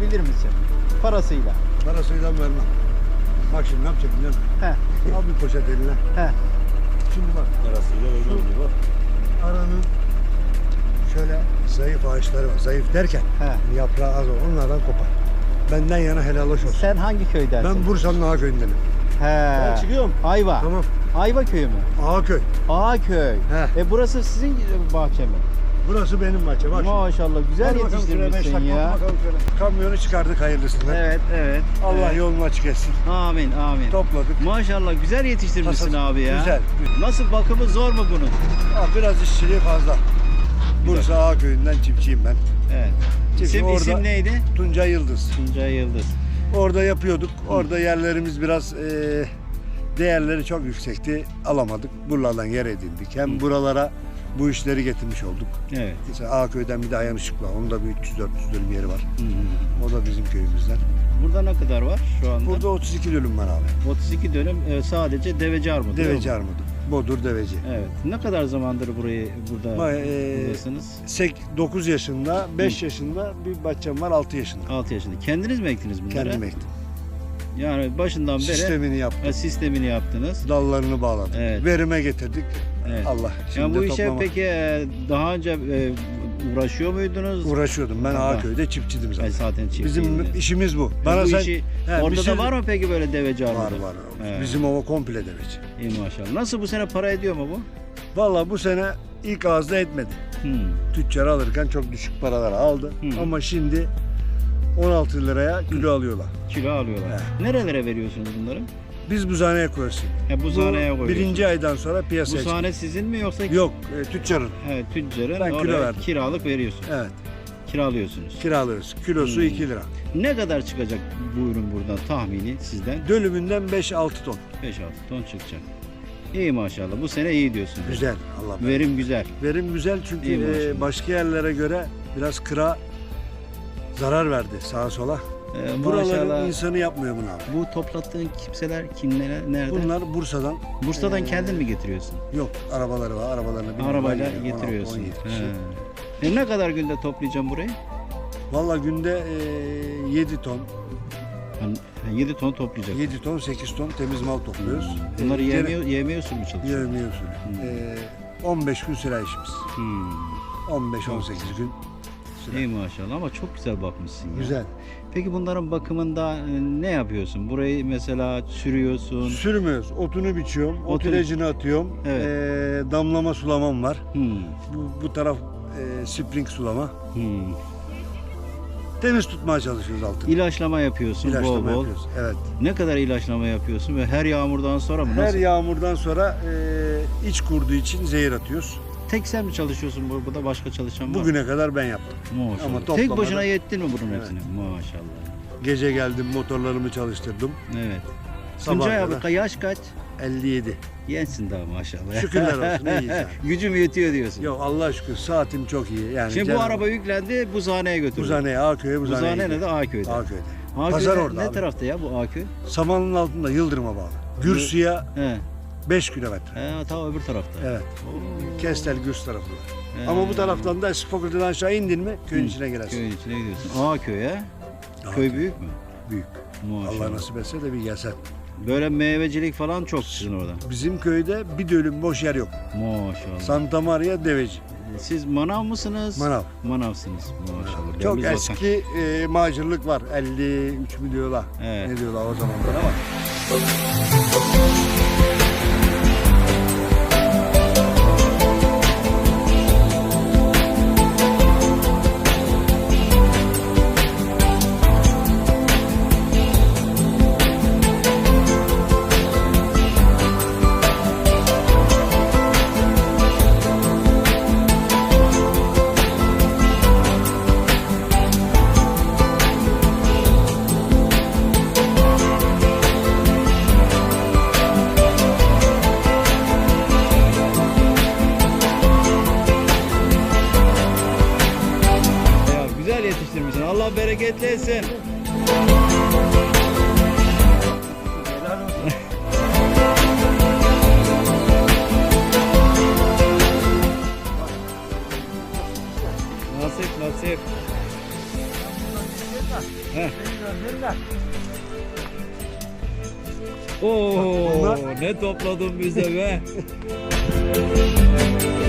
verebilir misin? Parasıyla. Parasıyla vermem. Bak şimdi ne yapacak biliyor musun? He. Al bir poşet eline. He. Şimdi bak Parasıyla öyle oluyor. aranın şöyle zayıf ağaçları var. Zayıf derken He. yaprağı az o. Onlardan kopar. Benden yana helalaş olsun. Sen hangi köydensin? Ben Bursa'nın Ağa köyündenim. He. Ben çıkıyorum. Ayva. Tamam. Ayva köyü mü? Ağa köy. Ağa köy. He. E burası sizin bahçe mi? Burası benim bahçe. Bak. Maşallah güzel Hadi bakalım şuraya beş yetiştirmişsin dakika ya. otur bakalım şöyle. Kamyonu çıkardık hayırlısını. Evet, evet. Allah evet. yolunu açık etsin. Amin, amin. Topladık. Maşallah güzel yetiştirmişsin Tasası- abi ya. Güzel. Nasıl bakımı zor mu bunun? Aa, biraz işçiliği fazla. Bursa Ağa köyünden çiftçiyim ben. Evet. Çiftçi İsim, orada isim neydi? Tuncay Yıldız. Tuncay Yıldız. Orada yapıyorduk. Orada yerlerimiz biraz eee, değerleri çok yüksekti. Alamadık. Buralardan yer edindik. Hem buralara bu işleri getirmiş olduk. Evet. Mesela Ağköy'den bir de Ayanışık var. Onun da bir 300-400 dönüm yeri var. Hı hı. O da bizim köyümüzden. Burada ne kadar var şu anda? Burada 32 dönüm var abi. 32 dönüm e, sadece deveci armudu. Deveci armudu. Bodur deveci. Evet. Ne kadar zamandır burayı burada Ama, eee, buradasınız? 9 yaşında, 5 yaşında bir bahçem var 6 yaşında. 6 yaşında. Kendiniz mi ektiniz bunları? Kendim ektim. Yani başından beri Sistemini yaptım. ha, sistemini yaptınız. Dallarını bağladık. Evet. Verime getirdik. Evet. Allah. Şimdi Yani bu işe toplama- peki e, daha önce e, uğraşıyor muydunuz? uğraşıyordum. Ben Tamam. Ağköy'de çiftçiydim zaten. Ay, zaten. Bizim işimiz bu. Bana bu sen işi, He, orada bir da sürü- var mı peki böyle deveci armudu? var var. Evet. Bizim ova komple deveci. İyi maşallah. Nasıl bu sene para ediyor mu bu? Vallahi bu sene ilk ağızda etmedi. Hmm. Tüccar alırken çok düşük paralar aldı. Hı. Ama şimdi 16 liraya kilo alıyorlar. Kilo alıyorlar. He. Nerelere veriyorsunuz bunları? Biz buzhaneye koyuyoruz. He, bu sahneye koyuyorsunuz. birinci aydan sonra piyasaya sahne sizin mi yoksa Yok, e, tüccarın. Evet, tüccarın Ben kilo verdim. kiralık veriyorsunuz. Evet, Kiralıyorsunuz. kiralıyoruz. Kilosu Hmm. 2 lira. Ne kadar çıkacak bu ürün buradan tahmini sizden? Dölümünden 5-6 ton. 5-6 ton çıkacak. İyi maşallah. Bu sene iyi diyorsun. Güzel. Allah. Verim güzel. Verim güzel çünkü e, başka yerlere göre biraz kıra zarar verdi sağa sola. Ee, Buraların maşallah. insanı yapmıyor bunu abi. Bu toplattığın kimseler kimler nerede? Bunlar Bursa'dan Bursa'dan Ee, kendin mi getiriyorsun? yok arabaları var. Arabalarını binip Arabayla geliyor. 16, getiriyorsun. 17 kişi. He. E ne kadar günde toplayacağım burayı? Valla günde e, 7 ton, Yani 7 ton toplayacak. 7 ton, 8 ton temiz mal topluyoruz. Bunları E, yemiyor, yemiyor usul mu çalışıyor? Yemiyor usulü. E, 15 gün süre işimiz. Hmm. 15-18 gün süre. İyi maşallah ama çok güzel bakmışsın ya. Güzel. Peki bunların bakımında e, ne yapıyorsun? Burayı mesela sürüyorsun. Sürmüyoruz. Otunu biçiyorum. Ot Otunu- ilacını atıyorum. Evet. E, damlama sulamam var. Hmm. Bu, bu taraf e, spring sulama. Hmm. Temiz tutmaya çalışıyoruz altını. İlaçlama yapıyorsun İlaçlama bol bol. yapıyoruz. Evet. Ne kadar ilaçlama yapıyorsun ve her yağmurdan sonra mı? Her Nasıl? yağmurdan sonra e, iç kurduğu için zehir atıyoruz. Tek sen mi çalışıyorsun bu- burada başka çalışan var mı? Bugüne kadar ben yaptım. Maşallah. ama Tek toplamada- başına yettin mi bunun Evet. hepsine? Maşallah. Gece geldim motorlarımı çalıştırdım. Evet. Sabah Tuncay kadar. abi yaş kaç? 57. Yensin daha maşallah. Şükürler olsun, yani. Gücüm yetiyor diyorsun. Yok Allah şükür saatim çok iyi. Yani Şimdi bu araba yüklendi buzhaneye götürdü. Buzhaneye, Aköy'e, Buzhane'ye. Buzhane gidiyor. nerede? Aköy'de. Aköy'de. Aköy'de Pazar orada Ne abi. tarafta ya bu Aköy? Samanın altında Yıldırım'a bağlı. Gürsü'ye. 5 kilometre. He, ta öbür tarafta. Evet. Kestel Gürs tarafı. He. Ama bu taraftan da Fakülteden aşağı indin mi köyün Hı. içine girersin. Köyün içine gidiyorsun. He? Daha Köy büyük mü? büyük. Maşallah. Allah nasip etse de bir gelsen. Böyle meyvecilik falan çok sizin orada. Bizim köyde bir dönüm boş yer yok. Maşallah. Santa Maria Deveci. Siz manav mısınız? Manav. Manavsınız. Maşallah. Çok zaten. eski e, macırlık var. 53 mü diyorlar. Evet. Ne diyorlar o zamanlar ama. Allah bereketlesin. Nasip nasip. Oo, ne topladın bize be?